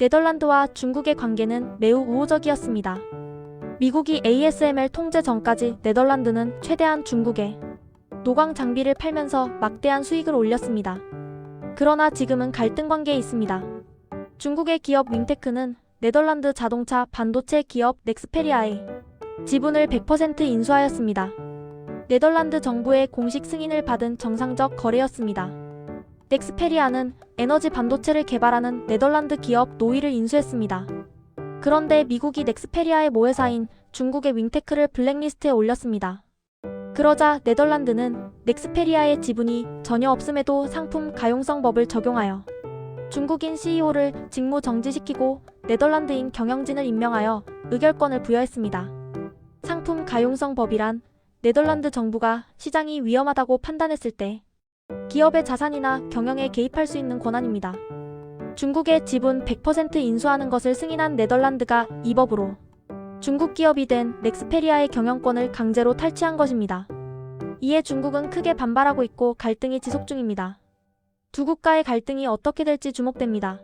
네덜란드와 중국의 관계는 매우 우호적이었습니다. 미국이 ASMR 통제 전까지 네덜란드는 최대한 중국에 노광 장비를 팔면서 막대한 수익을 올렸습니다. 그러나 지금은 갈등 관계에 있습니다. 중국의 기업 윙테크는 네덜란드 자동차 반도체 기업 넥스페리아에 지분을 100% 인수하였습니다. 네덜란드 정부의 공식 승인을 받은 정상적 거래였습니다. 넥스페리아는 에너지 반도체를 개발하는 네덜란드 기업 노이를 인수했습니다. 그런데 미국이 넥스페리아의 모회사인 중국의 윙테크를 블랙리스트에 올렸습니다. 그러자 네덜란드는 넥스페리아의 지분이 전혀 없음에도 상품 가용성 법을 적용하여 중국인 CEO를 직무 정지시키고 네덜란드인 경영진을 임명하여 의결권을 부여했습니다. 상품 가용성 법이란 네덜란드 정부가 시장이 위험하다고 판단했을 때 기업의 자산이나 경영에 개입할 수 있는 권한입니다. 중국의 지분 100% 인수하는 것을 승인한 네덜란드가 이 법으로 중국 기업이 된 넥스페리아의 경영권을 강제로 탈취한 것입니다. 이에 중국은 크게 반발하고 있고 갈등이 지속 중입니다. 두 국가의 갈등이 어떻게 될지 주목됩니다.